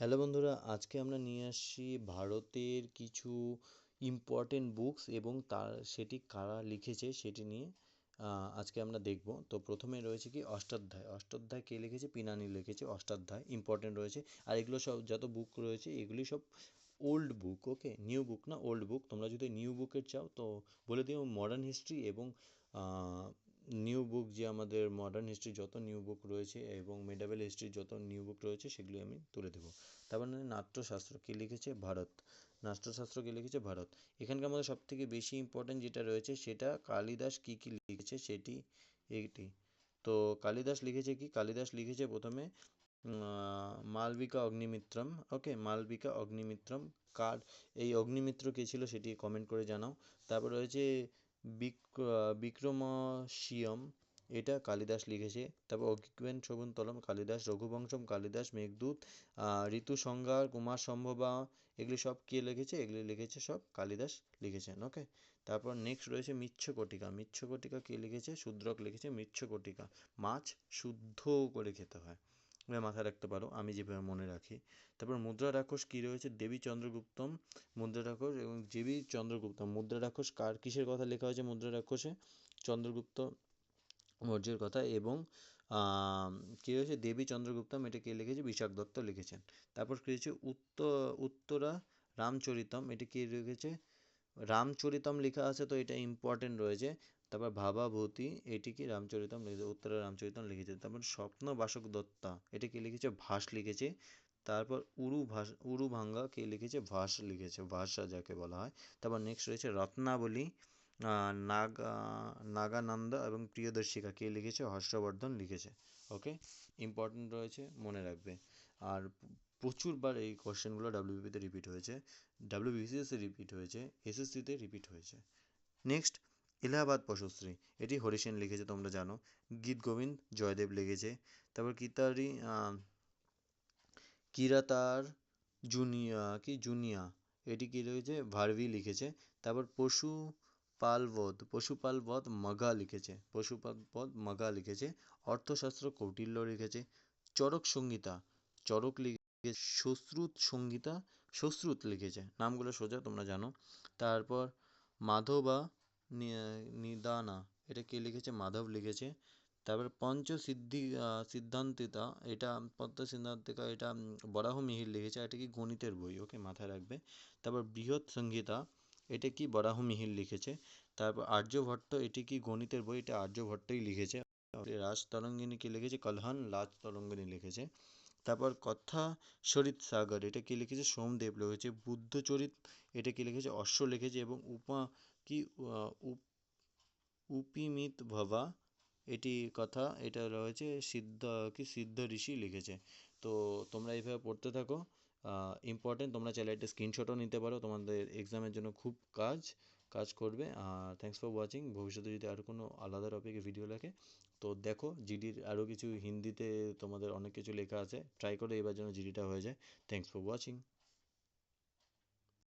Hello বন্ধুরা, আজকে আমরা নিয়ে আসছি ভারতের কিছু ইম্পর্টেন্ট বুকস এবং তার সেটি কারা লিখেছে সেটি নিয়ে আজকে আমরা দেখব। তো প্রথমে রয়েছে কি অষ্টাধ্যায়। অষ্টাধ্যায় কে লিখেছে? পিনানি লিখেছে, অষ্টাধ্যায় ইম্পর্টেন্ট রয়েছে। আর এগুলো সব যত বুক রয়েছে, এগুলি সব ওল্ড বুক ওকে নিউ বুক না ওল্ড বুক তোমরা যদি নিউ বুকের চাও, তো বলে দিও মডার্ন হিস্ট্রি এবং নিউ বুক যে আমাদের মডার্ন হিস্ট্রি যত নিউ বুক রয়েছে এবং মেডাবেল হিস্ট্রির যত নিউ বুক রয়েছে সেগুলি আমি তুলে দেবো। তারপর নাট্যশাস্ত্র কে লিখেছে? ভারত। নাট্যশাস্ত্র কে লিখেছে? ভারত। এখানকার মধ্যে সব থেকে বেশি ইম্পর্টেন্ট যেটা রয়েছে সেটা কালিদাস কী কী লিখেছে সেটি এটি তো কালিদাস লিখেছে কি? কালিদাস লিখেছে প্রথমে মালবিকা অগ্নিমিত্রম। ওকে? মালবিকা অগ্নিমিত্রম কার? এই অগ্নিমিত্র কে ছিল সেটি কমেন্ট করে জানাও। তারপর রয়েছে বিক্রমশিয়ম, এটা কালিদাস লিখেছে। তারপর অগ্নিবেন শকুন্তলম কালিদাস রঘুবংশম, কালিদাস মেঘদূত ঋতু ঋতুসংহার কুমার সম্ভবা, এগুলি সব কে লিখেছে? এগুলি লিখেছে সব কালিদাস লিখেছেন ওকে তারপর নেক্সট রয়েছে মিচ্ছকটিকা। মিচ্ছকটিকা কে লিখেছে? শূদ্রক লিখেছে মিচ্ছ মিচ্ছকটিকা। মাছ শুদ্ধ করে খেতে হয়। মাথায় রাখতে পারো, আমি যেভাবে মনে রাখি। তারপর মুদ্রা রাক্ষস কী রয়েছে? দেবী চন্দ্রগুপ্তম মুদ্রা রাক্ষস এবং দেবী চন্দ্রগুপ্তম মুদ্রা রাক্ষস কার, কিসের কথা লেখা হয়েছে মুদ্রা রাক্ষসে? চন্দ্রগুপ্ত মৌর্যের কথা এবং কী রয়েছে? দেবী চন্দ্রগুপ্তম, এটা কে লিখেছে? বিশাখ দত্ত লিখেছেন। তারপর কী হয়েছে উত্তর উত্তরা রামচরিতম, এটা কে লিখেছে? রামচরিতম লেখা আছে, তো এটা ইম্পর্টেন্ট রয়েছে। তারপর ভাবাভূতি, এটি কি রামচরিতম লিখেছে? উত্তরা রামচরিতম লিখেছে। তারপর স্বপ্ন বাসক দত্তা, এটা কে লিখেছে? ভাস লিখেছে। তারপর উরু ভাস, উরু ভাঙ্গা কে লিখেছে? ভাস লিখেছে। ভাষা যাকে বলা হয়। তারপর নেক্সট রয়েছে রত্নাবলী নাগা, নাগানন্দ এবং প্রিয়দর্শিকা কে লিখেছে? হর্ষবর্ধন লিখেছে। ওকে ইম্পর্টেন্ট রয়েছে, মনে রাখবে। আর প্রচুরবার এই কোশ্চেনগুলো ডাব্লিউবিপিতে রিপিট হয়েছে। ডাব্লিউবিসিএসে রিপিট হয়েছে। এসএসসিতে রিপিট হয়েছে। নেক্সট এলাহাবাদ পশশ্রী এটি হরিসেন লিখেছে, তোমরা জানো। গীত গোবিন্দ জয়দেব লিখেছে। তারপর কিতারি কিরাতার জুনিয়া, কি জুনিয়া, এটি কী রয়েছে? ভার্ভি লিখেছে। তারপর পশু পালবধ পশুপালবধ মগা লিখেছে। পশুপালবধ মগা লিখেছে। অর্থশাস্ত্র কৌটিল্য লিখেছে। চরক সংহিতা চরক লিখে সুশ্রুত সংহিতা সুশ্রুত লিখেছে। নামগুলো সোজা, তোমরা জানো। তারপর মাধবা নিদানা, এটা কে লিখেছে? মাধব লিখেছে। তারপর পঞ্চসিদ্ধি সিদ্ধান্তিতা, এটা পদ্ম সিদ্ধান্তিকা এটা বরাহ মিহির লিখেছে এটা কি গণিতের বই? ওকে মাথায় রাখবে। তারপর বৃহৎ সংহিতা, এটা কি বরাহ মিহির লিখেছে? তারপর আর্যভট্ট, এটি কি গণিতের বই? এটা আর্যভট্টই লিখেছে। রাজ তরঙ্গিনী কি লিখেছে? কলহন লাজ তরঙ্গিনী লিখেছে। তারপর কথা শরিত সাগর, এটা কি লিখেছে? সোমদেব লিখেছে। বুদ্ধচরিত, এটা কি লিখেছে? অশ্ব লিখেছে এবং উপা কি উপিমিত ভবা, এটি কথা, এটা রয়েছে সিদ্ধ, কি সিদ্ধ ঋষি লিখেছে। তো তোমরা এইভাবে পড়তে থাকো ইম্পর্টেন্ট তোমরা চাইলে একটা স্ক্রিনশটও নিতে পারো, তোমাদের এক্সামের জন্য খুব কাজ কাজ করবে। আর থ্যাংকস ফর ওয়াচিং ভবিষ্যতে যদি আরও কোনো আলাদা টপিকে ভিডিও লাগে, তো দেখো জিডির আরও কিছু হিন্দিতে তোমাদের অনেক কিছু লেখা আছে ট্রাই করে, এবার যেন জিডিটা হয়ে যায়। Thanks for watching